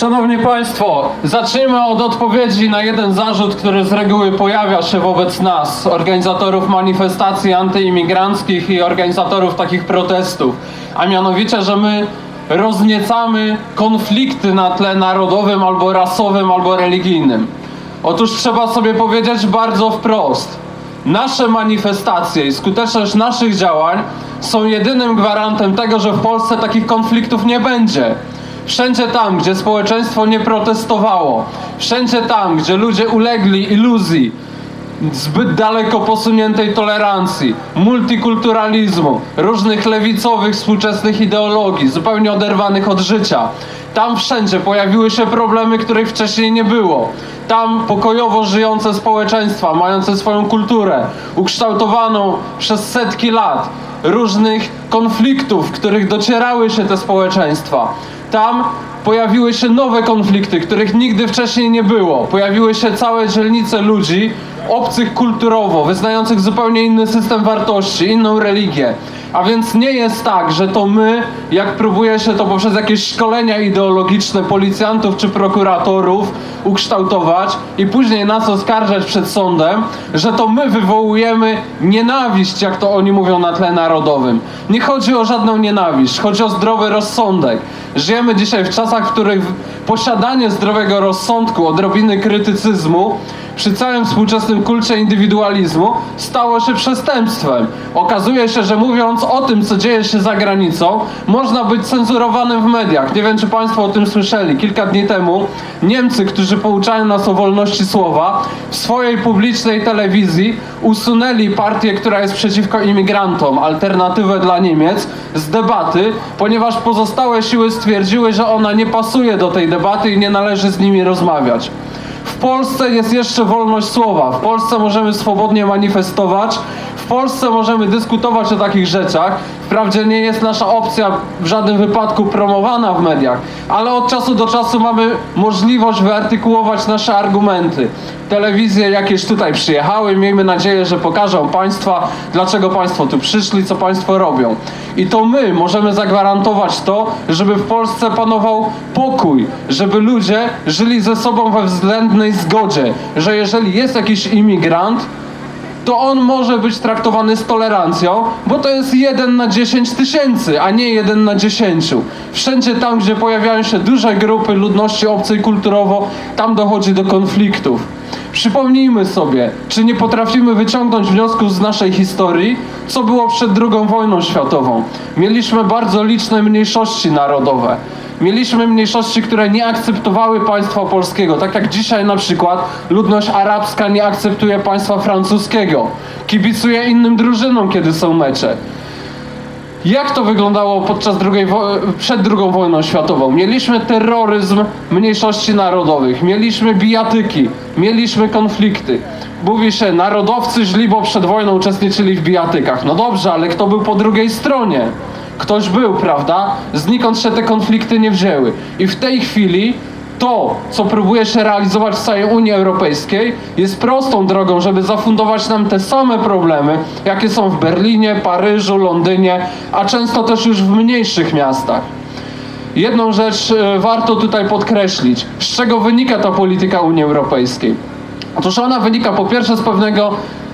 Szanowni Państwo, zacznijmy od odpowiedzi na jeden zarzut, który z reguły pojawia się wobec nas, organizatorów manifestacji antyimigranckich i organizatorów takich protestów, a mianowicie, że my rozniecamy konflikty na tle narodowym albo rasowym albo religijnym. Otóż trzeba sobie powiedzieć bardzo wprost. Nasze manifestacje i skuteczność naszych działań są jedynym gwarantem tego, że w Polsce takich konfliktów nie będzie. Wszędzie tam, gdzie społeczeństwo nie protestowało, wszędzie tam, gdzie ludzie ulegli iluzji zbyt daleko posuniętej tolerancji, multikulturalizmu, różnych lewicowych, współczesnych ideologii, zupełnie oderwanych od życia. Tam wszędzie pojawiły się problemy, których wcześniej nie było. Tam pokojowo żyjące społeczeństwa, mające swoją kulturę, ukształtowaną przez setki lat, różnych konfliktów, w których docierały się te społeczeństwa. Tam pojawiły się nowe konflikty, których nigdy wcześniej nie było. Pojawiły się całe dzielnice ludzi, obcych kulturowo, wyznających zupełnie inny system wartości, inną religię. A więc nie jest tak, że to my, jak próbuje się to poprzez jakieś szkolenia ideologiczne policjantów czy prokuratorów ukształtować i później nas oskarżać przed sądem, że to my wywołujemy nienawiść, jak to oni mówią na tle narodowym. Nie chodzi o żadną nienawiść, chodzi o zdrowy rozsądek. Żyjemy dzisiaj w czasach, w których posiadanie zdrowego rozsądku, odrobiny krytycyzmu przy całym współczesnym kulcie indywidualizmu stało się przestępstwem. Okazuje się, że mówiąc o tym, co dzieje się za granicą, można być cenzurowanym w mediach. Nie wiem, czy Państwo o tym słyszeli. Kilka dni temu Niemcy, którzy pouczają nas o wolności słowa, w swojej publicznej telewizji usunęli partię, która jest przeciwko imigrantom, alternatywę dla Niemiec, z debaty, ponieważ pozostałe siły stwierdziły, że ona nie pasuje do tej debaty i nie należy z nimi rozmawiać. W Polsce jest jeszcze wolność słowa. W Polsce możemy swobodnie manifestować. W Polsce możemy dyskutować o takich rzeczach. Wprawdzie nie jest nasza opcja w żadnym wypadku promowana w mediach, ale od czasu do czasu mamy możliwość wyartykułować nasze argumenty. Telewizje jakieś tutaj przyjechały, miejmy nadzieję, że pokażą Państwa, dlaczego Państwo tu przyszli, co Państwo robią. I to my możemy zagwarantować to, żeby w Polsce panował pokój, żeby ludzie żyli ze sobą we względnej zgodzie, że jeżeli jest jakiś imigrant, to on może być traktowany z tolerancją, bo to jest jeden na 10 tysięcy, a nie jeden na 10. Wszędzie tam, gdzie pojawiają się duże grupy ludności obcej kulturowo, tam dochodzi do konfliktów. Przypomnijmy sobie, czy nie potrafimy wyciągnąć wniosków z naszej historii, co było przed II wojną światową. Mieliśmy bardzo liczne mniejszości narodowe. Mieliśmy mniejszości, które nie akceptowały państwa polskiego, tak jak dzisiaj na przykład ludność arabska nie akceptuje państwa francuskiego, kibicuje innym drużynom, kiedy są mecze. Jak to wyglądało podczas drugiej przed II wojną światową? Mieliśmy terroryzm mniejszości narodowych, mieliśmy bijatyki, mieliśmy konflikty. Mówi się, narodowcy źli, bo przed wojną uczestniczyli w bijatykach. No dobrze, ale kto był po drugiej stronie? Ktoś był, prawda? Znikąd się te konflikty nie wzięły. I w tej chwili to, co próbuje się realizować w całej Unii Europejskiej, jest prostą drogą, żeby zafundować nam te same problemy, jakie są w Berlinie, Paryżu, Londynie, a często też już w mniejszych miastach. Jedną rzecz e, warto tutaj podkreślić. Z czego wynika ta polityka Unii Europejskiej? Otóż ona wynika po pierwsze z pewnego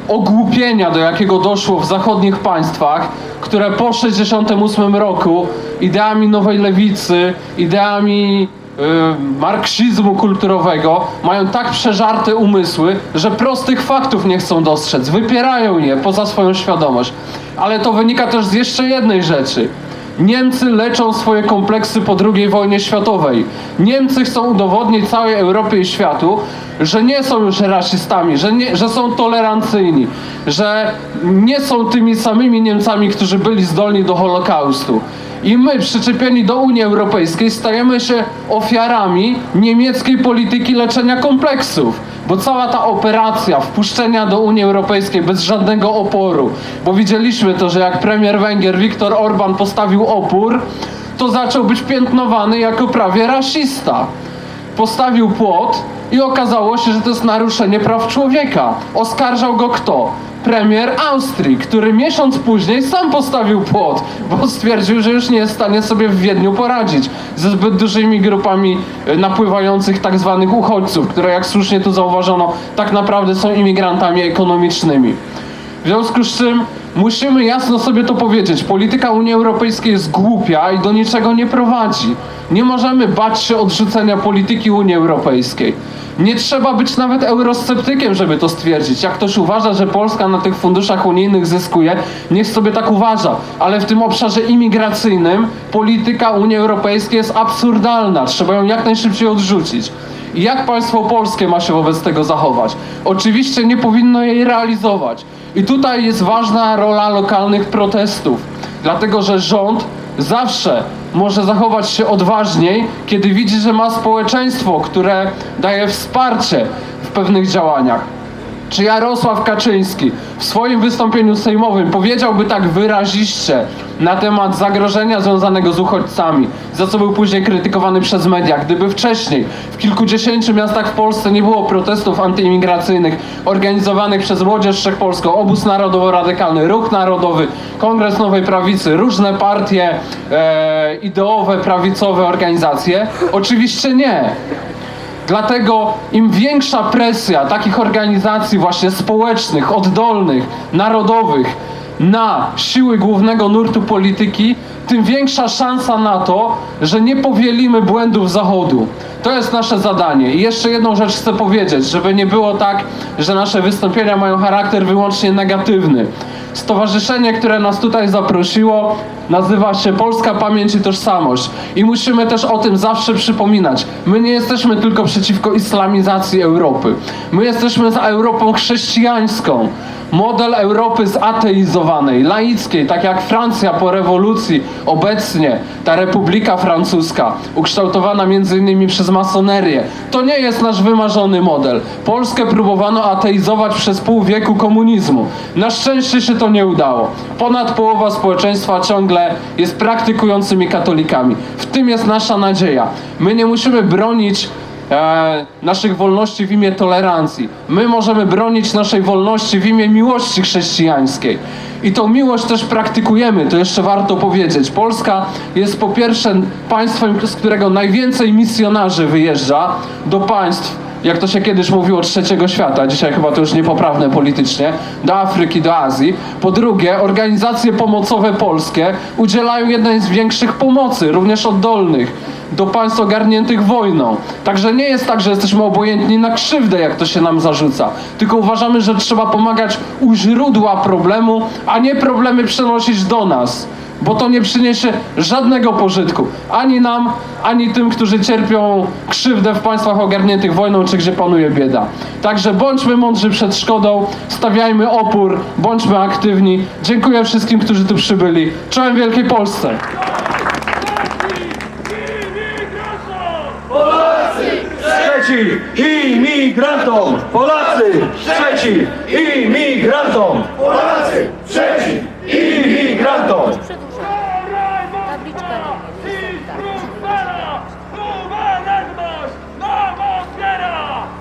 ogłupienia, do jakiego doszło w zachodnich państwach, które po 1968 roku ideami nowej lewicy, ideami marksizmu kulturowego mają tak przeżarte umysły, że prostych faktów nie chcą dostrzec, wypierają je poza swoją świadomość. Ale to wynika też z jeszcze jednej rzeczy. Niemcy leczą swoje kompleksy po II wojnie światowej. Niemcy chcą udowodnić całej Europie i światu, że nie są już rasistami, że, nie, że są tolerancyjni, że nie są tymi samymi Niemcami, którzy byli zdolni do Holokaustu. I my, przyczepieni do Unii Europejskiej, stajemy się ofiarami niemieckiej polityki leczenia kompleksów. Bo cała ta operacja wpuszczenia do Unii Europejskiej bez żadnego oporu, bo widzieliśmy to, że jak premier Węgier Viktor Orban postawił opór, to zaczął być piętnowany jako prawie rasista. Postawił płot i okazało się, że to jest naruszenie praw człowieka. Oskarżał go kto? Premier Austrii, który miesiąc później sam postawił płot, bo stwierdził, że już nie jest w stanie sobie w Wiedniu poradzić ze zbyt dużymi grupami e, napływających tak zwanych uchodźców, które jak słusznie tu zauważono, tak naprawdę są imigrantami ekonomicznymi. W związku z czym musimy jasno sobie to powiedzieć. Polityka Unii Europejskiej jest głupia i do niczego nie prowadzi. Nie możemy bać się odrzucenia polityki Unii Europejskiej. Nie trzeba być nawet eurosceptykiem, żeby to stwierdzić. Jak ktoś uważa, że Polska na tych funduszach unijnych zyskuje, niech sobie tak uważa. Ale w tym obszarze imigracyjnym polityka Unii Europejskiej jest absurdalna. Trzeba ją jak najszybciej odrzucić. Jak państwo polskie ma się wobec tego zachować? Oczywiście nie powinno jej realizować. I tutaj jest ważna rola lokalnych protestów, dlatego że rząd zawsze może zachować się odważniej, kiedy widzi, że ma społeczeństwo, które daje wsparcie w pewnych działaniach. Czy Jarosław Kaczyński w swoim wystąpieniu sejmowym powiedziałby tak wyraziście na temat zagrożenia związanego z uchodźcami, za co był później krytykowany przez media, gdyby wcześniej w kilkudziesięciu miastach w Polsce nie było protestów antyimigracyjnych organizowanych przez Młodzież Wszechpolską, Obóz Narodowo-Radykalny, Ruch Narodowy, Kongres Nowej Prawicy, różne partie e, ideowe, prawicowe organizacje? Oczywiście nie. Dlatego im większa presja takich organizacji właśnie społecznych, oddolnych, narodowych na siły głównego nurtu polityki, tym większa szansa na to, że nie powielimy błędów Zachodu. To jest nasze zadanie. I jeszcze jedną rzecz chcę powiedzieć, żeby nie było tak, że nasze wystąpienia mają charakter wyłącznie negatywny. Stowarzyszenie, które nas tutaj zaprosiło, nazywa się Polska Pamięć i Tożsamość. I musimy też o tym zawsze przypominać. My nie jesteśmy tylko przeciwko islamizacji Europy. My jesteśmy za Europą chrześcijańską. Model Europy zateizowanej, laickiej, tak jak Francja po rewolucji, obecnie ta Republika Francuska, ukształtowana między innymi przez masonerię. To nie jest nasz wymarzony model. Polskę próbowano ateizować przez pół wieku komunizmu. Na szczęście się to nie udało. Ponad połowa społeczeństwa ciągle jest praktykującymi katolikami. W tym jest nasza nadzieja. My nie musimy bronić e, naszych wolności w imię tolerancji. My możemy bronić naszej wolności w imię miłości chrześcijańskiej. I tą miłość też praktykujemy, to jeszcze warto powiedzieć. Polska jest po pierwsze państwem, z którego najwięcej misjonarzy wyjeżdża do państw jak to się kiedyś mówiło, trzeciego świata, dzisiaj chyba to już niepoprawne politycznie, do Afryki, do Azji. Po drugie, organizacje pomocowe polskie udzielają jednej z większych pomocy, również oddolnych, do państw ogarniętych wojną. Także nie jest tak, że jesteśmy obojętni na krzywdę, jak to się nam zarzuca. Tylko uważamy, że trzeba pomagać u źródła problemu, a nie problemy przenosić do nas bo to nie przyniesie żadnego pożytku ani nam, ani tym, którzy cierpią krzywdę w państwach ogarniętych wojną, czy gdzie panuje bieda. Także bądźmy mądrzy przed szkodą, stawiajmy opór, bądźmy aktywni. Dziękuję wszystkim, którzy tu przybyli. Czołem Wielkiej Polsce! Przeciw imigrantom! Polacy! Przeciw imigrantom! Polacy przeciw! Imigrantom!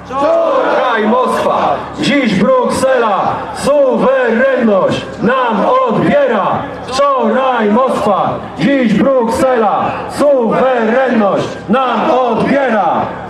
Wczoraj Moskwa! Dziś Bruksela! Suwerenność nam odbiera! Wczoraj Moskwa! Dziś Bruksela! Suwerenność nam odbiera!